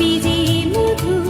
Vijaya Madhu.